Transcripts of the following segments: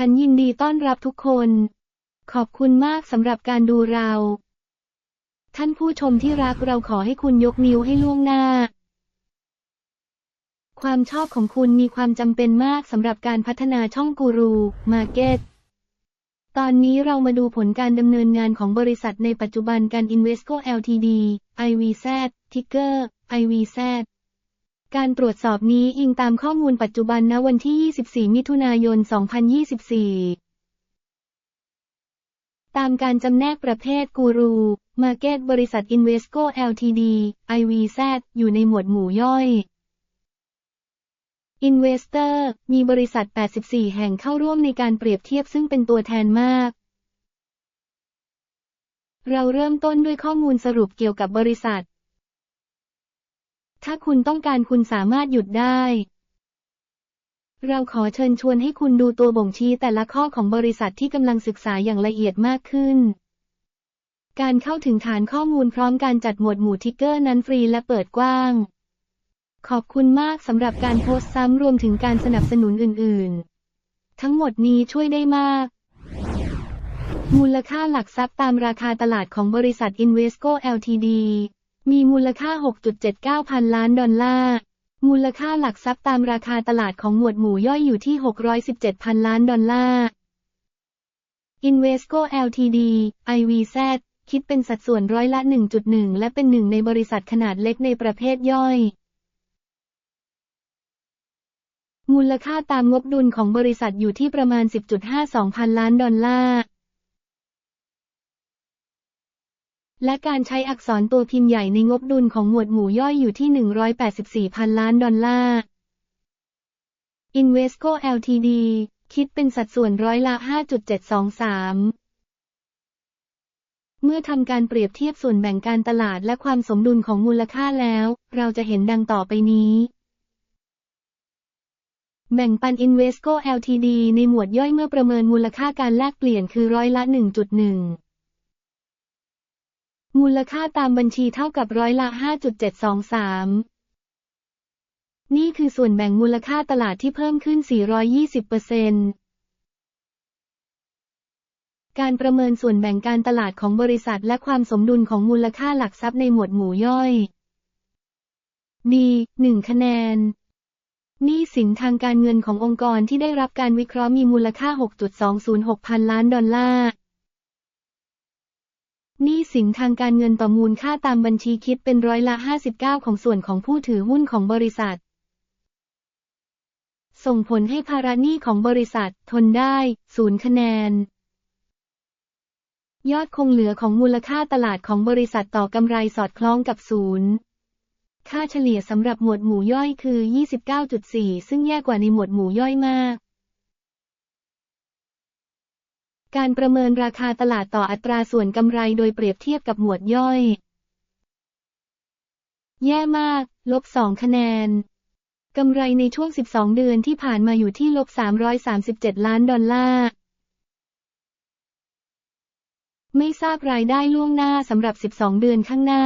ฉันยินดีต้อนรับทุกคน ขอบคุณมากสำหรับการดูเรา ท่านผู้ชมที่รักเราขอให้คุณยกนิ้วให้ล่วงหน้า ความชอบของคุณมีความจำเป็นมากสำหรับการพัฒนาช่องกูรูมาร์เก็ตตอนนี้เรามาดูผลการดำเนินงานของบริษัทในปัจจุบันการ Invesco Ltd IVZ Ticker IVZ การตรวจสอบนี้อิงตามข้อมูลปัจจุบันณวันที่ 24 มิถุนายน 2024 ตามการจำแนกประเภทกูรู มาเก็ตบริษัท Invesco Ltd IVZ อยู่ในหมวดหมู่ย่อย Investor มีบริษัท 84 แห่งเข้าร่วมในการเปรียบเทียบซึ่งเป็นตัวแทนมาก เราเริ่มต้นด้วยข้อมูลสรุปเกี่ยวกับบริษัท ถ้าคุณต้องการคุณสามารถหยุดได้ เราขอเชิญชวนให้คุณดูตัวบ่งชี้แต่ละข้อของบริษัทที่กำลังศึกษาอย่างละเอียดมากขึ้น การเข้าถึงฐานข้อมูลพร้อมการจัดหมวดหมู่ทิกเกอร์นั้นฟรีและเปิดกว้าง ขอบคุณมากสำหรับการโพสต์ซ้ำรวมถึงการสนับสนุนอื่น ๆ ทั้งหมดนี้ช่วยได้มากมูลค่าหลักทรัพย์ตามราคาตลาดของบริษัท Invesco Ltd มีมูลค่า 6.79 พันล้านดอลลาร์ มูลค่าหลักทรัพย์ตามราคาตลาดของหมวดหมู่ย่อยอยู่ที่ 617 พันล้านดอลลาร์ Invesco Ltd IVZ คิดเป็นสัดส่วนร้อยละ 1.1 และเป็นหนึ่งในบริษัทขนาดเล็กในประเภทย่อย มูลค่าตามงบดุลของบริษัทอยู่ที่ประมาณ 10.52 พันล้านดอลลาร์ และการใช้อักษรตัวพิมพ์ใหญ่ในงบดุลของหมวดหมู่ย่อยอยู่ที่ 184พันล้านดอลลาร์ Invesco Ltd คิดเป็นสัดส่วนร้อยละ 5.723 เมื่อทำการเปรียบเทียบส่วนแบ่งการตลาดและความสมดุลของมูลค่าแล้ว เราจะเห็นดังต่อไปนี้ แบ่งปัน Invesco Ltd ในหมวดย่อยเมื่อประเมินมูลค่าการแลกเปลี่ยนคือร้อยละ 1.1 มูลค่าตามบัญชีเท่ากับร้อยละ 5.723 นี่คือส่วนแบ่งมูลค่าตลาดที่เพิ่มขึ้น 420%การประเมินส่วนแบ่งการตลาดของบริษัทและความสมดุลของมูลค่าหลักทรัพย์ในหมวดหมู่ย่อย D 1 คะแนนหนี้สินทางการเงินขององค์กรที่ได้รับการวิเคราะห์มีมูลค่า 6.206 พันล้านดอลลาร์ หนี้สินทางการเงินต่อมูลค่าตามบัญชีคิดเป็นร้อยละ 59 ของส่วนของผู้ถือหุ้นของบริษัท ส่งผลให้ภาระหนี้ของบริษัท ทนได้0คะแนน ยอดคงเหลือของมูลค่าตลาดของบริษัทต่อกำไรสอดคล้องกับศูนย์ค่าเฉลี่ยสำหรับหมวดหมู่ย่อยคือ 29.4 ซึ่งแย่กว่าในหมวดหมู่ย่อยมาก การประเมินราคาตลาดต่ออัตราส่วนกำไรโดยเปรียบเทียบกับหมวดย่อย แย่มาก ลบ 2 คะแนน กำไรในช่วง 12 เดือนที่ผ่านมาอยู่ที่ลบ 337 ล้านดอลลาร์ ไม่ทราบรายได้ล่วงหน้าสำหรับ 12 เดือนข้างหน้า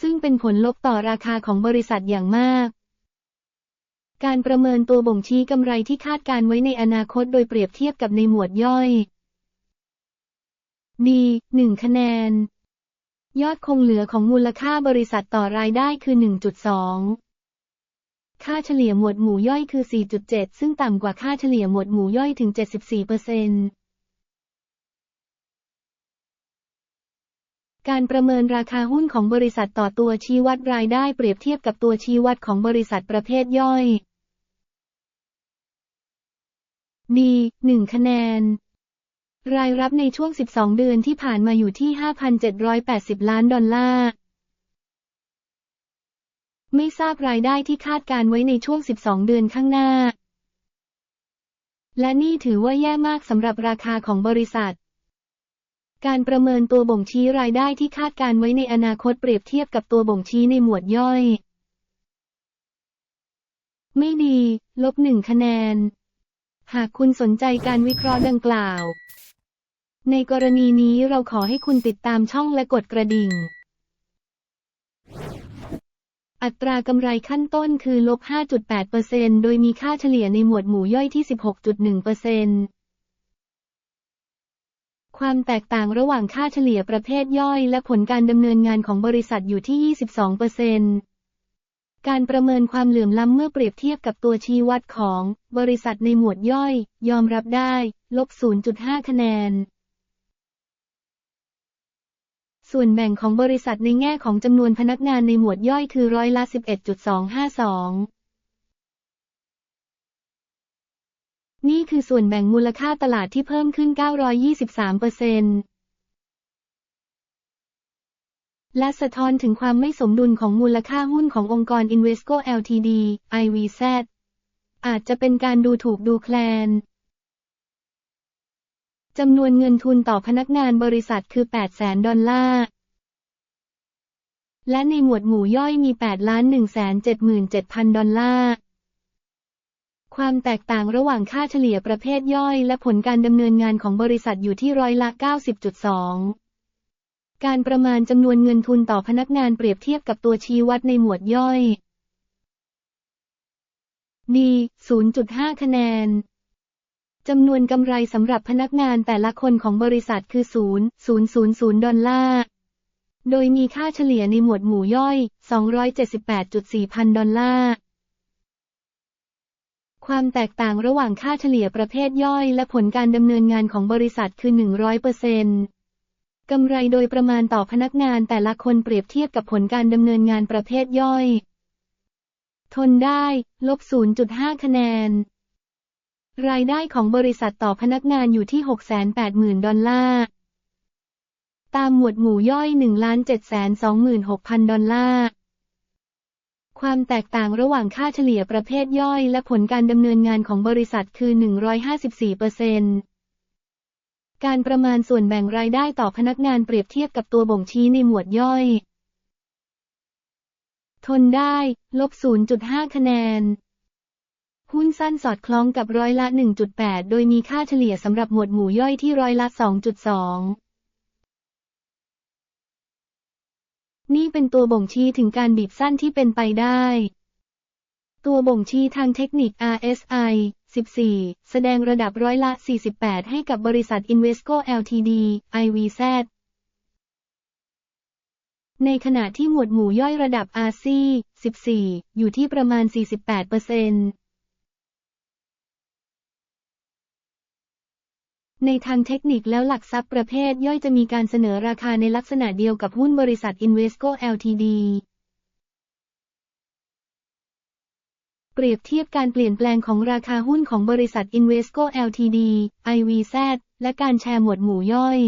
ซึ่งเป็นผลลบต่อราคาของบริษัทอย่างมาก การประเมินตัวบ่งชี้กำไรที่คาดการไว้ในอนาคตโดยเปรียบเทียบกับในหมวดย่อย D 1 คะแนน ยอดคงเหลือของมูลค่าบริษัทต่อรายได้คือ 1.2 ค่าเฉลี่ยหมวดหมู่ย่อยคือ 4.7 ซึ่งต่ำกว่าค่าเฉลี่ยหมวดหมู่ย่อยถึง 74%การประเมินราคาหุ้นของบริษัทต่อตัวชี้วัดรายได้เปรียบเทียบกับตัวชี้วัดของบริษัทประเภทย่อย D 1คะแนน รายรับในช่วง 12 เดือนที่ผ่านมาอยู่ที่ 5,780 ล้านดอลลาร์ ไม่ทราบรายได้ที่คาดการไว้ในช่วง 12 เดือนข้างหน้า และนี่ถือว่าแย่มากสำหรับราคาของบริษัทการประเมินตัวบ่งชี้รายได้ที่คาดการไว้ในอนาคตเปรียบเทียบกับตัวบ่งชี้ในหมวดย่อย ไม่ดี ลบหนึ่งคะแนน หากคุณสนใจการวิเคราะห์ดังกล่าว ในกรณีนี้เราขอให้คุณติดตามช่องและกดกระดิ่ง อัตรากำไรขั้นต้นคือลบ 5.8%โดยมีค่าเฉลี่ยในหมวดหมู่ย่อยที่ 16.1%ความแตกต่างระหว่างค่าเฉลี่ยประเภทย่อยและผลการดำเนินงานของบริษัทอยู่ที่ 22% การประเมินความเหลื่อมล้ำเมื่อเปรียบเทียบกับตัวชี้วัดของ บริษัทในหมวดย่อย ยอมรับได้ ลบ 0.5 คะแนน ส่วนแบ่งของบริษัทในแง่ของจำนวนพนักงานในหมวดย่อยคือร้อยละ 11.252นี่คือส่วนแบ่งมูลค่าตลาดที่เพิ่มขึ้น 923 เปอร์เซ็นต์ และสะท้อนถึงความไม่สมดุลของมูลค่าหุ้นขององค์กร Invesco Ltd IVZ อาจจะเป็นการดูถูกดูแคลนจำนวนเงินทุนต่อพนักงานบริษัทคือ 8 0 0แสนดอลลาร์ และในหมวดหมู่ย่อยมี 8 ล้าน1 7 7 0 0 0ดอลลาร์ ความแตกต่างระหว่างค่าเฉลี่ยประเภทย่อยและผลการดำเนินงานของบริษัทอยู่ที่ร้อยละ 90.2 การประมาณจำนวนเงินทุนต่อพนักงานเปรียบเทียบกับตัวชี้วัดในหมวดย่อยดี0.5 คะแนน จำนวนกำไรสำหรับพนักงานแต่ละคนของบริษัทคือ 0 000 ดอลลาร์ โดยมีค่าเฉลี่ยในหมวดหมู่ย่อย 278.4 พันดอลลาร์ ความแตกต่างระหว่างค่าเฉลี่ยประเภทย่อยและผลการดำเนินงานของบริษัทคือ 100% กำไรโดยประมาณต่อพนักงานแต่ละคนเปรียบเทียบกับผลการดำเนินงานประเภทย่อย ทนได้ ลบ 0.5 คะแนน รายได้ของบริษัทต่อพนักงานอยู่ที่ 680,000 ดอลลาร์ ตามหมวดหมู่ย่อย 1,726,000 ดอลลาร์ ความแตกต่างระหว่างค่าเฉลี่ยประเภทย่อยและผลการดำเนินงานของบริษัทคือ 154เปอร์เซ็นต์ การประมาณส่วนแบ่งรายได้ต่อพนักงานเปรียบเทียบกับตัวบ่งชี้ในหมวดย่อย ทนได้ ลบ 0.5 คะแนน หุ้นสั้นสอดคล้องกับร้อยละ 1.8 โดยมีค่าเฉลี่ยสำหรับหมวดหมู่ย่อยที่ร้อยละ 2.2นี่เป็นตัวบ่งชี้ถึงการบีบสั้นที่เป็นไปได้ ตัวบ่งชี้ทางเทคนิค RSI 14 แสดงระดับร้อยละ 48 ให้กับบริษัท Invesco Ltd IVZ ในขณะที่หมวดหมู่ย่อยระดับ RC 14 อยู่ที่ประมาณ 48%เปอร์เซ็นต์ในทางเทคนิคแล้วหลักทรัพย์ประเภทย่อยจะมีการเสนอราคาในลักษณะเดียวกับหุ้นบริษัท Invesco Ltd เปรียบเทียบการเปลี่ยนแปลงของราคาหุ้นของบริษัท Invesco Ltd IVZ และการแชร์หมวดหมู่ย่อย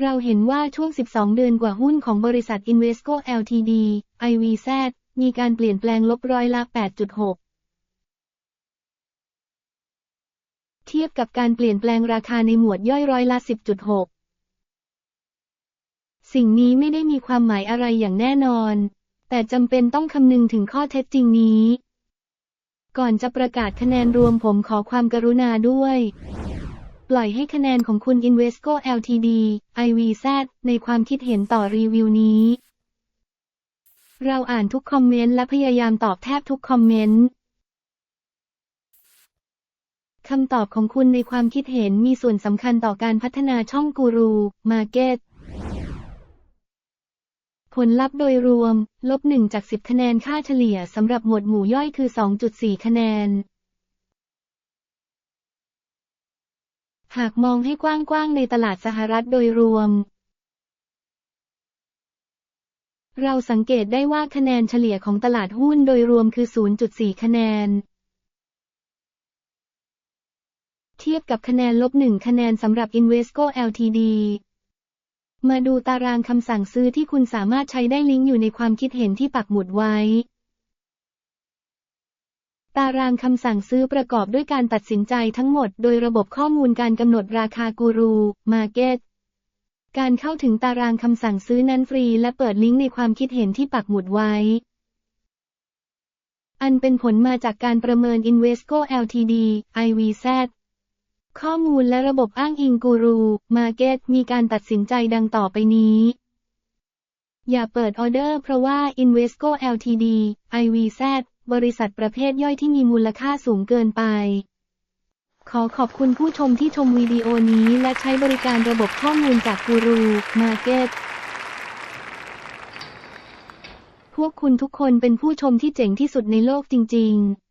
เราเห็นว่าช่วง 12 เดือนกว่าหุ้นของบริษัท Invesco Ltd IVZ มีการเปลี่ยนแปลงลบร้อยละ 8.6เทียบกับการเปลี่ยนแปลงราคาในหมวดย่อยร้อยละ 10.6 สิ่งนี้ไม่ได้มีความหมายอะไรอย่างแน่นอน แต่จำเป็นต้องคำนึงถึงข้อเท็จจริงนี้ ก่อนจะประกาศคะแนนรวมผมขอความกรุณาด้วย ปล่อยให้คะแนนของคุณ Invesco Ltd IVZ ในความคิดเห็นต่อรีวิวนี้ เราอ่านทุกคอมเมนต์และพยายามตอบแทบทุกคอมเมนต์คำตอบของคุณในความคิดเห็นมีส่วนสำคัญต่อการพัฒนาช่องกูรูมาร์เก็ต ผลลัพธ์โดยรวม ลบ 1 จาก 10 คะแนนค่าเฉลี่ยสำหรับหมวดหมู่ย่อยคือ 2.4 คะแนน หากมองให้กว้างๆในตลาดสหรัฐโดยรวม เราสังเกตได้ว่าคะแนนเฉลี่ยของตลาดหุ้นโดยรวมคือ 0.4 คะแนน เทียบกับคะแนนลบหนึ่งคะแนนสำหรับ Invesco Ltd มาดูตารางคำสั่งซื้อที่คุณสามารถใช้ได้ลิงก์อยู่ในความคิดเห็นที่ปักหมุดไว้ ตารางคำสั่งซื้อประกอบด้วยการตัดสินใจทั้งหมด โดยระบบข้อมูลการกำหนดราคากูรู มาร์เก็ต การเข้าถึงตารางคำสั่งซื้อนั้นฟรี และเปิดลิงก์ในความคิดเห็นที่ปักหมุดไว้ อันเป็นผลมาจากการประเมิน Invesco Ltd IVZ ข้อมูลและระบบอ้างอิงกูรูมาเก็ตมีการตัดสินใจดังต่อไปนี้ อย่าเปิดออเดอร์เพราะว่า Invesco Ltd IVZ บริษัทประเภทย่อยที่มีมูลค่าสูงเกินไป ขอขอบคุณผู้ชมที่ชมวิดีโอนี้และใช้บริการระบบข้อมูลจากกูรูมาเก็ตพวกคุณทุกคนเป็นผู้ชมที่เจ๋งที่สุดในโลกจริง ๆ